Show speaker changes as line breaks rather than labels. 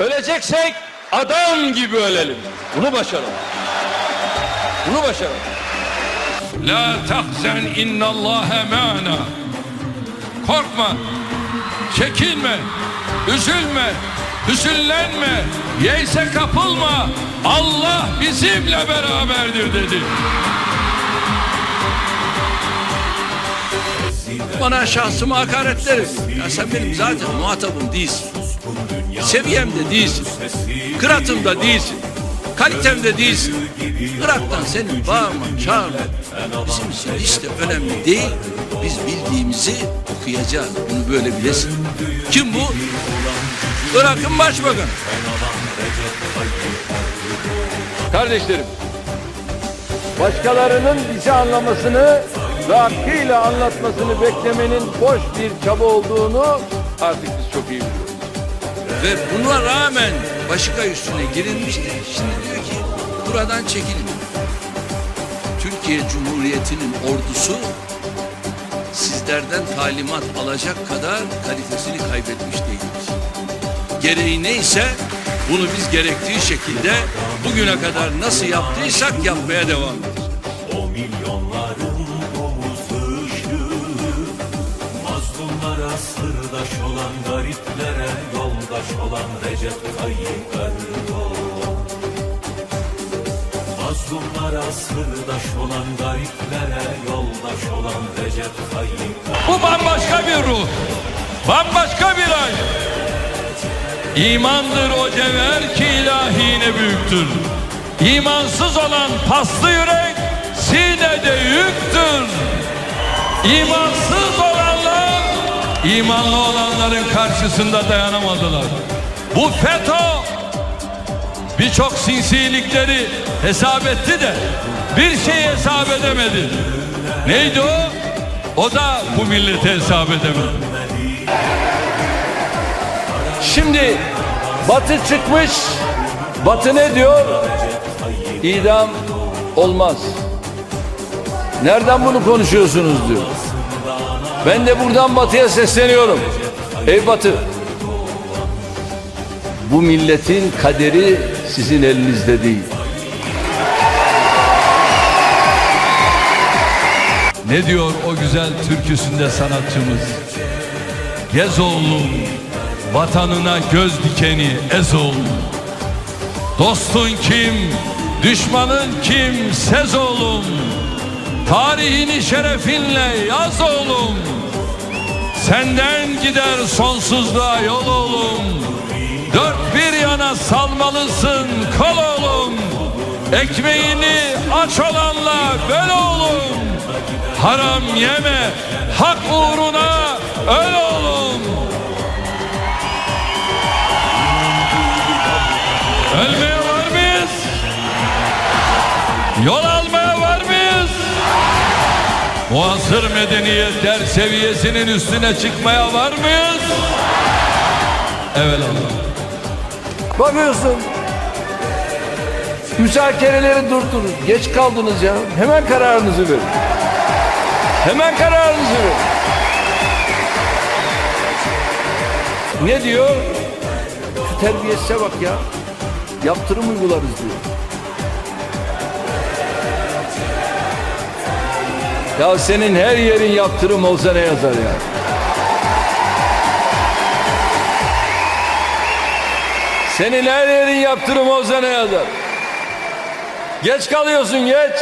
Öleceksek adam gibi ölelim. Bunu başaralım. Bunu başaralım.
La tahzen innallâhe mâna. Korkma, çekinme, üzülme, hüzünlenme, yeyse kapılma. Allah bizimle beraberdir dedi.
Bana şahsıma hakaretler ediyor. Ya sen benim zaten muhatabım değilsin. Seviyemde değilsin. Kıratımda değilsin. Kalitemde değilsin. Irak'tan senin bağırma, çağırma. Bizim için hiç de önemli değil. Biz bildiğimizi okuyacağız. Bunu böyle bilesin. Kim bu? Irak'ın başbakanı.
Kardeşlerim, başkalarının bizi anlamasını ve hakkıyla anlatmasını beklemenin boş bir çaba olduğunu artık biz çok iyi biliyoruz.
Ve buna rağmen başka üstüne girilmiştir. Şimdi diyor ki buradan çekilin. Türkiye Cumhuriyeti'nin ordusu sizlerden talimat alacak kadar kalitesini kaybetmiş değildir. Gereği neyse bunu biz gerektiği şekilde bugüne kadar nasıl yaptıysak yapmaya devam edeceğiz.
O milyonların omuz ışığı Mazlumlara sırdaş olan gariplere Yoldaş olan Recep Tayyip Erdoğan Mazlumlara sırdaş olan gariplere Yoldaş olan Recep Tayyip Erdoğan
Bu bambaşka bir ruh, bambaşka bir aşk. İmandır o cevher ki ilahine büyüktür. İmansız olan paslı yürek sinede yüktür. Olanlar imanlı olanların karşısında dayanamadılar. Bu FETÖ birçok sinsilikleri hesap etti de bir şey hesap edemedi. Neydi o? O da bu millete hesap edemedi.
Şimdi Batı çıkmış. Batı ne diyor? İdam olmaz. Nereden bunu konuşuyorsunuz diyor. Ben de buradan Batı'ya sesleniyorum. Ey Batı. Bu milletin kaderi sizin elinizde değil.
Ne diyor o güzel türküsünde sanatçımız? Gez oğlum, vatanına göz dikeni ez oğlum. Dostun kim, düşmanın kim sez oğlum. Tarihini şerefinle yaz oğlum. Senden gider sonsuzluğa yol oğlum. Dört bir yana salmalısın kol oğlum. Ekmeğini aç olanla böl oğlum. Haram yeme, hak uğruna öl oğlum. Muasır medeniyetler seviyesinin üstüne çıkmaya var mıyız? Evet Allah.
Bakıyorsun. Müzakereleri durdurun. Geç kaldınız ya. Hemen kararınızı verin. Hemen kararınızı verin. Ne diyor? Şu terbiyesize bak ya. Yaptırım uygularız diyor. Ya senin her yerin yaptırım olsa ne yazar ya? Senin her yerin yaptırım olsa ne yazar? Geç kalıyorsun geç.